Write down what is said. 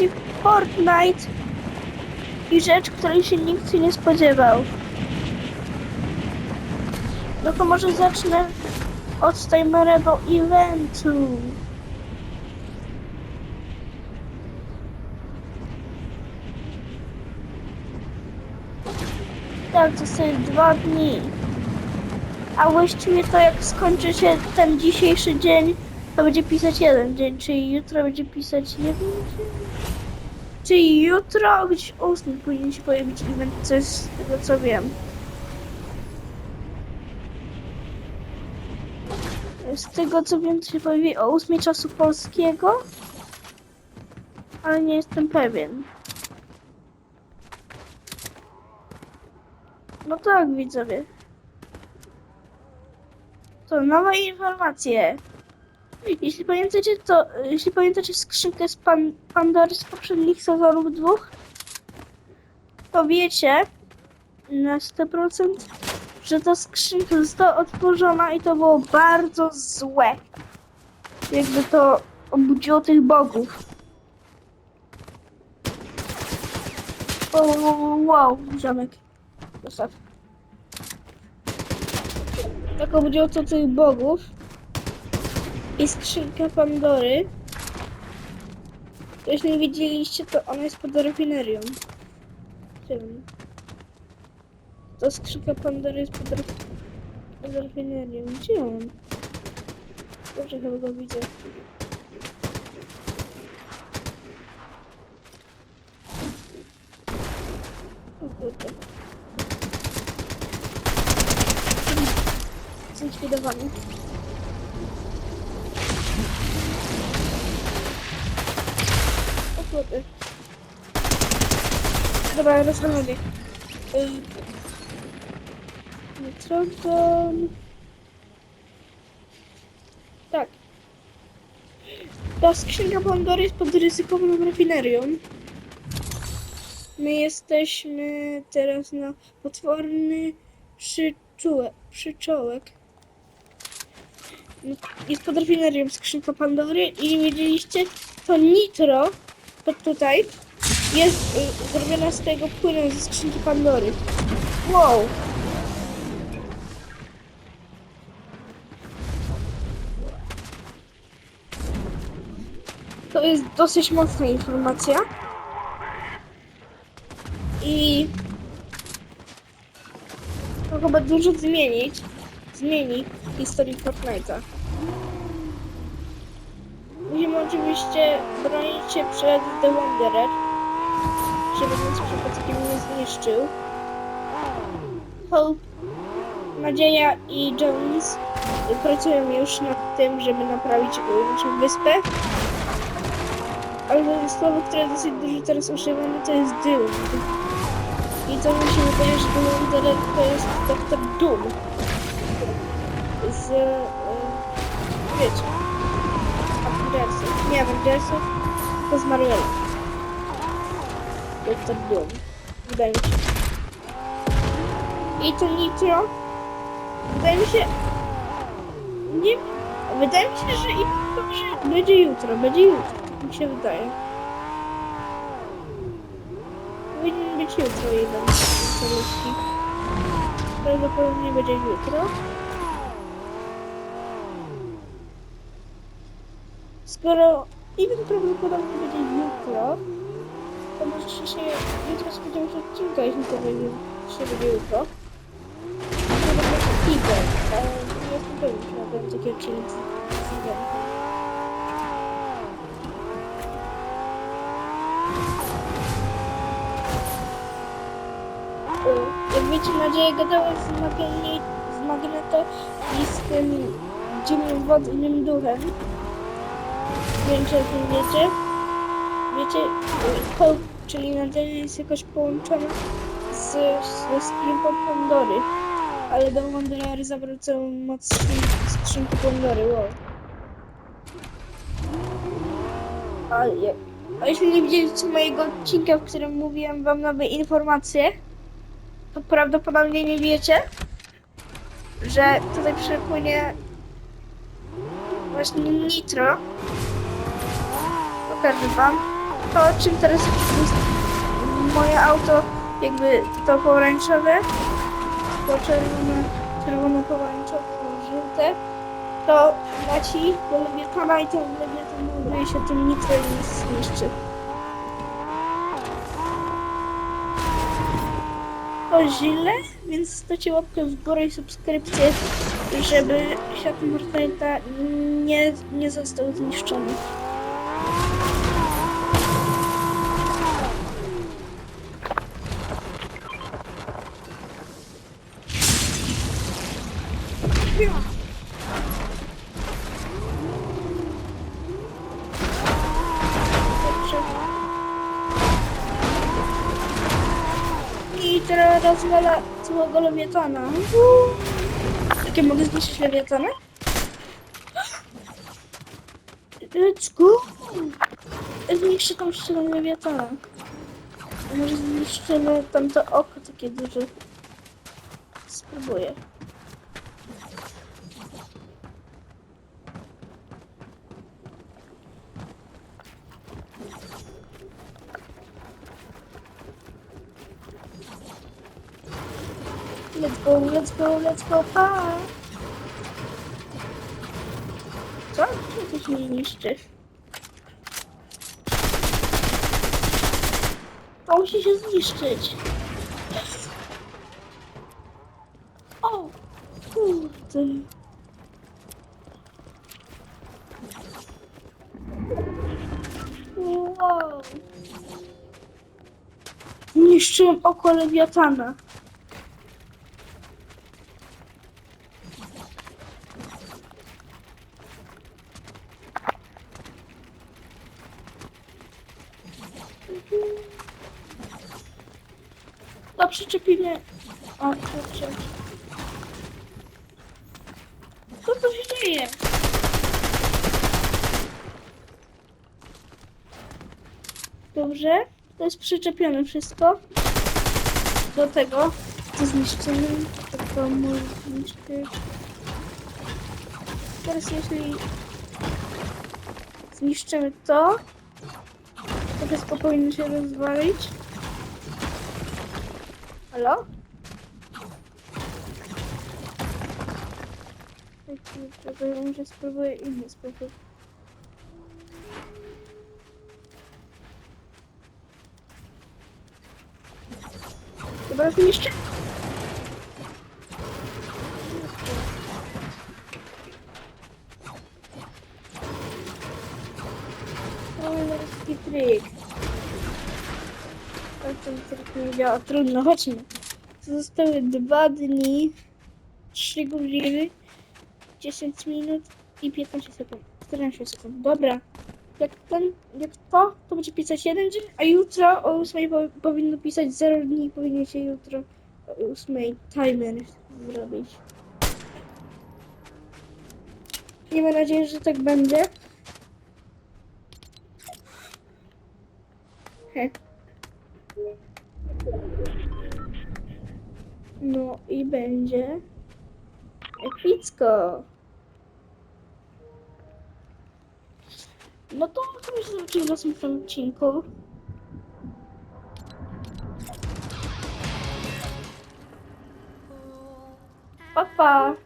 informacji Fortnite i rzecz, której się nikt nie spodziewał. No to może zacznę od timerowego eventu. Tak, to są dwa dni. A właściwie to jak skończy się ten dzisiejszy dzień, to będzie pisać jeden dzień, czyli jutro będzie pisać jeden dzień. Czyli jutro gdzieś o 8 powinien się pojawić event, coś z tego co wiem. Z tego co wiem, to się pojawi o 8 czasu polskiego, ale nie jestem pewien. No tak, widzowie. To nowe informacje. Jeśli pamiętacie, to jeśli pamiętacie skrzynkę z pan, Pandory z poprzednich sezonów dwóch, to wiecie na 100%, że ta skrzynka została otworzona i to było bardzo złe. Jakby to obudziło tych bogów. O, wow, ziomek. Zostaw. Tak obudziło to tych bogów. I skrzynka Pandory. Jeśli nie widzieliście, to ona jest pod rafinerią. Tym. To skrzynka Pandory jest pod, raf... pod. Gdzie on? Dobrze, chyba go widzę. O kurde. Zlikwidowany. Kurde. Dobra, rozmawiamy. Nitrogon. Tak. Ta skrzynka Pandory jest pod ryzykowną rafinerią. My jesteśmy teraz na potworny przyczółek. przyczołek. Jest pod rafinerią skrzynka Pandory i widzieliście to nitro, to tutaj jest y, zrobione z tego płynu ze skrzynki Pandory. Wow! To jest dosyć mocna informacja. I to chyba dużo zmienić. Zmieni historię Fortnite'a. Oczywiście bronić się przed The Wanderer, żeby nas przypadkiem nie zniszczył. Hope, Nadzieja i Jones pracują już nad tym, żeby naprawić naszą wyspę. Ale słowo, które dosyć dużo teraz używamy, to jest Doom. I to mi się wydaje, że The Wanderer to jest Doktor Doom. Z... E, wiecie... Avengersów. Nie Avengersów, tylko z Marvela. Doktor Doom. Wydaje mi się. I to Nitro. Wydaje mi się... Nie... Wydaje mi się, że i będzie jutro. Będzie jutro. Mi się wydaje. Powinien być jutro jeden. Prawdopodobnie będzie jutro. Skoro event prawdopodobnie będzie jutro, to możecie się jutro spodziewać odcinka, jeśli to będzie, się będzie jutro. To będzie event, ale nie jestem pewien, czy na pewno taki odcinek z eventem. Jak wiecie, nadzieję gadała z, magni- z Magneto i z tym dziwnym wodnym duchem. Nie wiem, czy o tym wiecie. Wiecie, Hope, czyli nadzieja jest jakoś połączona z, ze skrzynką Pandory. Ale do Wanderery zabrał całą moc skrzyn- skrzynki Pandory, wow. A, je- a jeśli nie widzieliście mojego odcinka, w którym mówiłem wam nowe informacje, to prawdopodobnie nie wiecie, że tutaj przepłynie właśnie nitro. Pokażę wam. to czym teraz jest moje auto, jakby to pomarańczowe, to czerwone, czerwono pomarańczowe, żółte, to leci do lewiatana i ten lewiatan ładuje się tym nitro i nic zniszczy. To źle, więc stawcie łapkę w górę i subskrypcję, żeby świat Fortnite'a nie, nie został zniszczony. I teraz rozwala całego lewiatana. Jakie mogę zniszczyć lewiatana? Let's go! Zniszczę tą ścianę lewiatana. Może zniszczymy tamto oko takie duże. Spróbuję. Let's go, let's go, let's go, pa! Co? Czy to się nie niszczy? To musi się zniszczyć. O! Kurde. Wow. Niszczyłem oko lewiatana. To przyczepimy. O kurczę. Co tu się dzieje? Dobrze. To jest przyczepione wszystko. Do tego. To zniszczymy. To może zniszczyć. Teraz jeśli zniszczymy to, to wszystko powinno się rozwalić. Halo? Czekaj, ja może spróbuję inny sposób. Chyba zniszczę. Polski trik. Trik nie działa. Trudno, chodźmy. Zostały dwa dni, trzy godziny, 10 minut i 15 sekund. 14 sekund. Dobra. Jak ten, jak to, to będzie pisać jeden dzień, a jutro o 8 po, powinno pisać 0 dni. Powinien się jutro o 8 timer zrobić. Miejmy nadzieję, że tak będzie. He. No i będzie epicko. No to chyba się zobaczymy w następnym odcinku. Pa, pa.